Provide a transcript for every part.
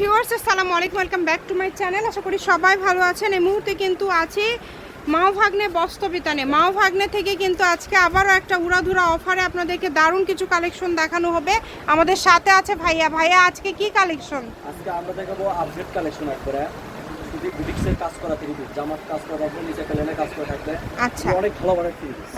Viewers আসসালামু আলাইকুম welcome back to my channel. আশা করি সবাই ভালো আছেন। এই মুহূর্তে কিন্তু আছি মাও ভাগ্নে বস্তবিতানে মাও ভাগ্নে থেকে কিন্তু আজকে আবারও একটা উড়াধুরা অফারে আপনাদেরকে দারুণ কিছু কালেকশন দেখানো হবে। আমাদের সাথে আছে ভাইয়া। ভাইয়া আজকে কি কালেকশন? আজকে আমরা দেখাবো আপডেট কালেকশন একবারে। শুধু বুটিক্সের কাজ করা থ্রি জামার কাজ করা থাকবে নিচে কাজ করা থাকবে। আচ্ছা। অনেক ভালো পিস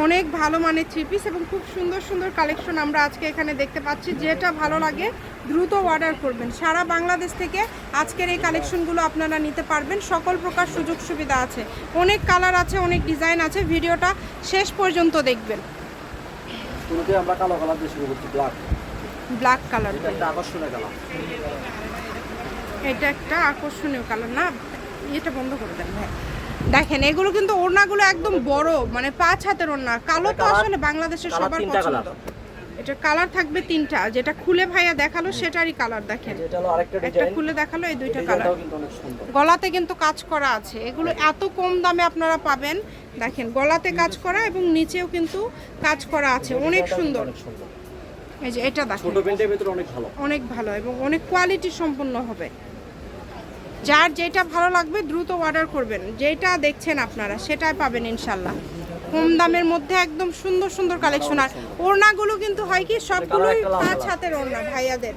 অনেক ভালো মানের থ্রি পিস এবং খুব সুন্দর সুন্দর কালেকশন আমরা আজকে এখানে দেখতে পাচ্ছি। যেটা ভালো লাগে দ্রুত অর্ডার করবেন। সারা বাংলাদেশ থেকে আজকের এই কালেকশনগুলো আপনারা নিতে পারবেন। সকল প্রকার সুযোগ সুবিধা আছে। অনেক কালার আছে অনেক ডিজাইন আছে। ভিডিওটা শেষ পর্যন্ত দেখবেন। আমরা কালো কালার দিয়ে শুরু করছি ব্ল্যাক কালার আকর্ষণীয় কালার এটা একটা আকর্ষণীয় কালার না? এটা বন্ধ করে দেন ভাই। দেখেন এগুলো কিন্তু ওড়নাগুলো একদম বড় মানে পাঁচ হাতের ওড়না। কালো তো আসলে বাংলাদেশের সবার পছন্দ। এটা কালার থাকবে তিনটা যেটা খুলে ভাইয়া দেখাল সেটারই কালার দেখেন। একটা খুলে দেখাল এই দুইটা কালার। ডিজাইনটাও কিন্তু অনেক সুন্দর। গলাতে কিন্তু কাজ করা আছে। এগুলো এত কম দামে আপনারা পাবেন। দেখেন গলাতে কাজ করা এবং নিচেও কিন্তু কাজ করা আছে। অনেক সুন্দর। অনেক সুন্দর। এই যে এটা দেখেন। ছোট প্যান্টের ভিতরে অনেক ভালো। অনেক ভালো এবং অনেক কোয়ালিটি সম্পন্ন হবে। যার যেটা ভালো লাগবে দ্রুত অর্ডার করবেন। যেটা দেখছেন আপনারা সেটাই পাবেন ইনশাল্লাহ। কম দামের মধ্যে একদম সুন্দর সুন্দর কালেকশন আর ওড়নাগুলো কিন্তু হয় কি সবগুলোই পাঁচ হাতের ওড়না ভাইয়াদের।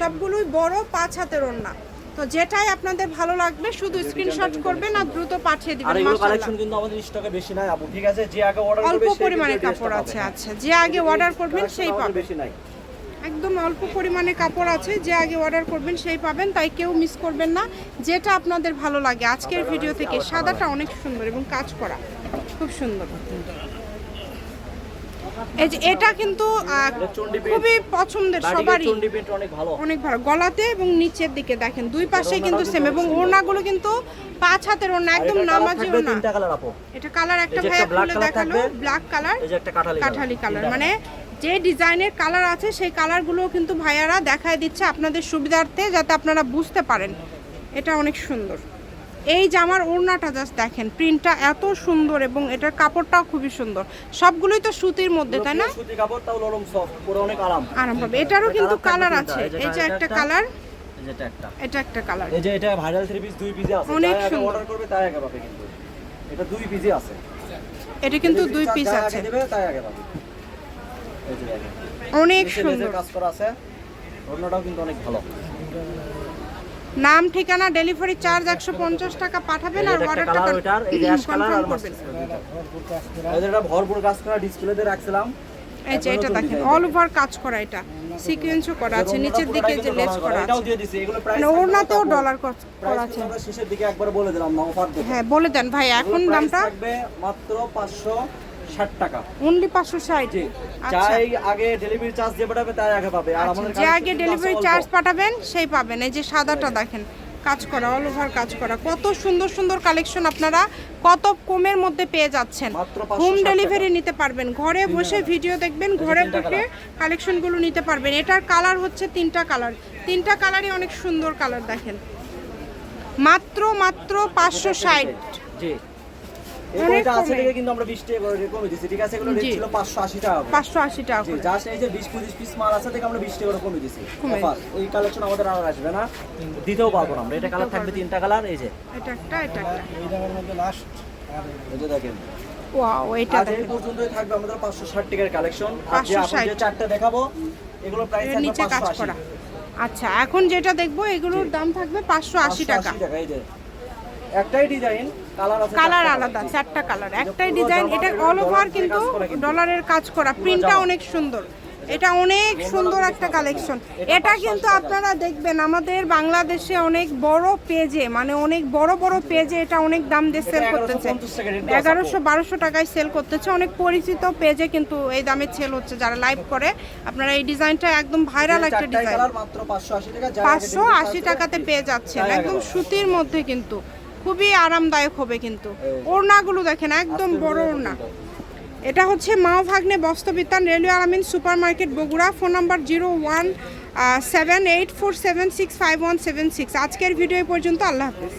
সবগুলোই বড় পাঁচ হাতের ওড়না। তো যেটাই আপনাদের ভালো লাগবে শুধু স্ক্রিনশট করবেন। আর দ্রুত পাঠিয়ে দিবেন মাশাআল্লাহ। কালেকশন কিন্তু আমাদের স্টকে বেশি নাই আপু। ঠিক আছে যে আগে অর্ডার অল্প করবে সে পরিমাণে কাপড় আছে আচ্ছা। যে আগে অর্ডার করবেন সেই পাবেন। বেশি নাই। একদম অল্প পরিমাণে কাপড় আছে যে আগে অর্ডার করবেন সেই পাবেন তাই কেউ মিস করবেন না। যেটা আপনাদের ভালো লাগে আজকের ভিডিও থেকে সাদাটা অনেক সুন্দর এবং কাজ করা খুব সুন্দর। এই যে এটা কিন্তু। খুবই পছন্দের সবারই। অনেক ভালো। গলাতে এবং নিচের দিকে দেখেন দুই পাশে কিন্তু সেম এবং ওড়নাগুলো কিন্তু পাঁচ হাতের ওড়না একদম নামাজি ওড়না। এটা কালার একটা ভাইয়া খুলে দেখাল ব্ল্যাক কালার কাঠালি কালার মানে যে ডিজাইনের কালার আছে সেই কালারগুলোও কিন্তু ভাইয়ারা দেখায় দিচ্ছে আপনাদের সুবিধার্থে যাতে আপনারা বুঝতে পারেন। এটা অনেক সুন্দর। এই জামার ওড়নাটা জাস্ট দেখেন প্রিন্টটা এত সুন্দর এবং এটার কাপড়টাও খুবই সুন্দর। সবগুলোই তো সুতির মধ্যে তাই না? সুতি কাপড় তাও নরম সফট পুরো অনেক আরাম। আরাম পাবে এটারও কিন্তু কালার আছে। এই যে একটা কালার এটা একটা। এটা একটা কালার। এই যে এটা ভাইরাল থ্রি পিস দুই পিসে আছে। অনেক সুন্দর। অর্ডার করবে তাই আগে পাবে কিন্তু। এটা দুই পিসে আছে। এটা কিন্তু দুই পিস আছে। তাই আগে পাবে। অনেক সুন্দর। কাজ করা আছে। অন্যটাও কিন্তু অনেক ভালো। নাম ঠিকানা ডেলিভারি চার্জ একশো পঞ্চাশ টাকা পাঠাবেন আর অর্ডারটা ভরপুর কাজ করা ডিসপ্লেতে রাখছিলাম। এই যে এটা দেখেন অল ওভার কাজ করা এটা। নিচের দিকে যে লেস করা মানে হ্যাঁ বলে দেন ভাই এখন দামটা? মাত্র 500 ষাট টাকা। অনলি পাঁচশো ষাট। চাই আচ্ছা। আগে ডেলিভারি চার্জ যে পাঠাবে তাই আগে পাবে। আর আচ্ছা, আমাদের যে আগে ডেলিভারি চার্জ পাঠাবেন সেই পাবেন। এই যে সাদাটা হ্যাঁ। দেখেন কাজ করা অল ওভার কাজ করা। কত সুন্দর সুন্দর কালেকশন আপনারা কত কমের মধ্যে পেয়ে যাচ্ছেন। হোম ডেলিভারি নিতে পারবেন। ঘরে বসে ভিডিও দেখবেন ঘরে বসে কালেকশনগুলো নিতে পারবেন। এটার কালার হচ্ছে তিনটা কালার তিনটা কালারই অনেক সুন্দর কালার দেখেন। মাত্র মাত্র পাঁচশো ষাট। এই অনেক আছে কমে। দেখে কিন্তু আমরা 20 টাকা করে কমে দিছি ঠিক আছে এগুলো রেট জি। ছিল 580 টাকা করে। পাঁচশো আশি টাকা জি করে। জাস্ট এই যে 20 25 পিস মাল আছে দেখে আমরা 20 টাকা করে কমে অফার এই কালেকশন আমাদের আর আসবে না। দিতেও পারব না আমরা। এটা কালার থাকবে তিনটা কালার এই যে। এটা একটা এটা একটা। এই যে দেখেন। ওয়াও এটা দেখেন। পর্যন্তই থাকবে আমাদের 560 টাকার কালেকশন আর যে এখন 560 যে চারটা দেখাবো এগুলো প্রাইস থাকবে নিচে কাজ 580 আচ্ছা এখন যেটা দেখব এগুলোর দাম থাকবে পাঁচশো আশি টাকা 580 টাকা। এই যে। একটাই ডিজাইন কালার। আলাদা চারটা কালার একটাই ডিজাইন এটা অল ওভার কিন্তু। ডলারের কাজ করা। প্রিন্টটা অনেক সুন্দর। এটা অনেক সুন্দর একটা কালেকশন এটা কিন্তু আপনারা দেখবেন আমাদের বাংলাদেশে অনেক বড় পেজে মানে অনেক বড় বড় পেজে এটা অনেক দাম দিয়ে সেল করতেছে। 1150 টাকা rate দেওয়া আছে এগারোশো বারোশো টাকায় সেল করতেছে। অনেক পরিচিত পেজে কিন্তু এই দামে সেল হচ্ছে যারা লাইভ করে। আপনারা এই ডিজাইনটা একদম ভাইরাল একটা ডিজাইন কালার মাত্র 580 টাকা যার আগে পাঁচশো আশি টাকাতে পেয়ে যাচ্ছেন একদম সুতির মধ্যে কিন্তু। খুবই আরামদায়ক হবে কিন্তু। ওড়নাগুলো দেখেন একদম বড় ওড়না। এটা হচ্ছে মাও ভাগ্নে বস্ত্রবিতান railway Alamin super market Bogura phone number zero one seven eight four seven six five one seven six. আজকের ভিডিও পর্যন্ত আল্লাহ হাফিজ।